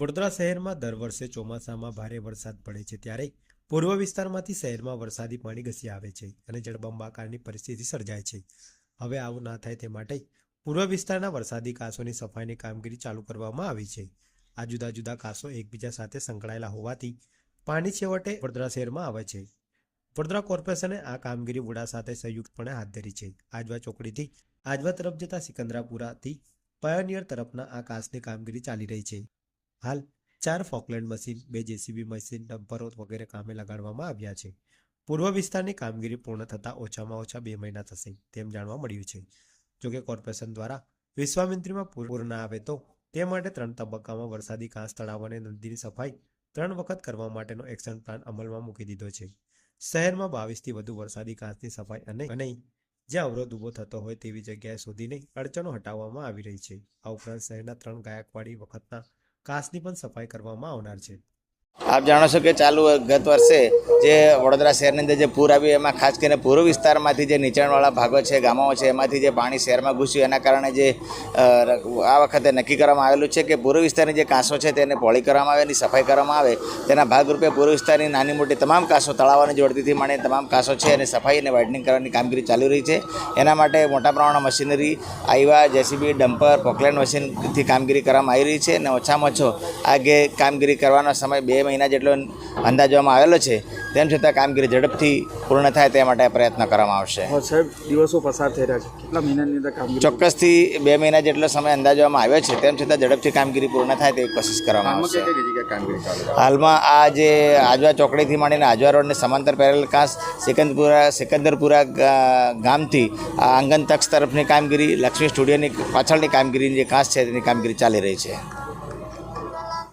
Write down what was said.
વડોદરા શહેરમાં દર વર્ષે ચોમાસામાં ભારે વરસાદ પડે છે ત્યારે પૂર્વ વિસ્તારમાંથી શહેરમાં વરસાદી પાણી ઘસી આવે છે અને જળબંબાકારની પરિસ્થિતિ સર્જાય છે. હવે આવું ના થાય તે માટે પૂર્વ વિસ્તારના વરસાદી કાંસોની સફાઈની કામગીરી ચાલુ કરવામાં આવી છે. આ જુદા જુદા કાંસો એકબીજા સાથે સંકળાયેલા હોવાથી પાણી છેવટે વડોદરા શહેરમાં આવે છે. વડોદરા કોર્પોરેશને આ કામગીરી વુડા સાથે સંયુક્તપણે હાથ ધરી છે. આજવા ચોકડીથી આજવા તરફ જતા સિકંદરાપુરાથી પયોનિયર તરફના આ કાંસની કામગીરી ચાલી રહી છે. હાલ ચાર ફોકલેન્ડ મશીન, બે જેસીબી મશીન, ડમ્પરો વગેરે કામે લગાડવામાં આવ્યા છે. પૂર્વ વિસ્તારની કામગીરી પૂર્ણ થતાં ઓછામાં ઓછા બે મહિના થશે તેમ જાણવા મળ્યું છે. જોકે કોર્પોરેશન દ્વારા વિશ્વામિત્રીમાં પૂર ના આવે તો તે માટે ત્રણ તબક્કામાં વરસાદી ઘાસ તળાવ અને નદીની સફાઈ ત્રણ વખત કરવા માટેનો એક્શન પ્લાન અમલમાં મૂકી દીધો છે. શહેરમાં બાવીસથી વધુ વરસાદી ઘાસની સફાઈ અને અને જ્યાં અવરોધ ઊભો થતો હોય તેવી જગ્યાએ શોધીને અડચણો હટાવવામાં આવી રહી છે. આ ઉપરાંત શહેરના ત્રણ ગાયકવાડી વખતના કાંસની પણ સફાઈ કરવામાં આવનાર છે. આપ જાણો છો કે ચાલુ ગત વર્ષે જે વડોદરા શહેરની અંદર જે પૂર આવ્યું, એમાં ખાસ કરીને પૂર્વ વિસ્તારમાંથી જે નીચાણવાળા ભાગો છે ગામો છે, એમાંથી જે પાણી શહેરમાં ઘૂસ્યું, એના કારણે જે આ વખતે નક્કી કરવામાં આવેલું છે કે પૂર્વ વિસ્તારની જે કાંસો છે તેને પોળી કરવામાં આવે, એની સફાઈ કરવામાં આવે. તેના ભાગરૂપે પૂર્વ વિસ્તારની નાની મોટી તમામ કાંસો તળાવોની જોડતીથી માંડીને તમામ કાંસો છે અને સફાઈ અને વાઇડનિંગ કરવાની કામગીરી ચાલી રહી છે. એના માટે મોટા પ્રમાણમાં મશીનરી, આઈવા, જેસીબી, ડમ્પર પોકલેન્ડ મશીનથી કામગીરી કરવામાં આવી રહી છે અને ઓછામાં ઓછો આ કામગીરી કરવાનો સમય બે મહિના જેટલો અંદાજવામાં આવેલો છે તેમ છતાં કામગીરી ઝડપથી પૂર્ણ થાય તે માટે પ્રયત્ન કરવામાં આવશે. સાહેબ દિવસો પસાર થઈ રહ્યા છે. કેટલા મહિનાની અંદર કામગીરી ચોક્કસથી બે મહિના જેટલો સમય અંદાજવામાં આવ્યો છે તેમ છતાં ઝડપથી કામગીરી પૂર્ણ થાય તેવી કોશિશ કરવામાં આવશે. હાલમાં આ જે આજવા ચોકડીથી માંડીને આજવા રોડને સમાંતર પહેરેલ કાંસ સિકંદપુરા સિકંદરપુરા ગામથી આ આંગન તક્ષ તરફની કામગીરી લક્ષ્મી સ્ટુડિયોની પાછળની કામગીરીની જે કાંસ છે તેની કામગીરી ચાલી રહી છે.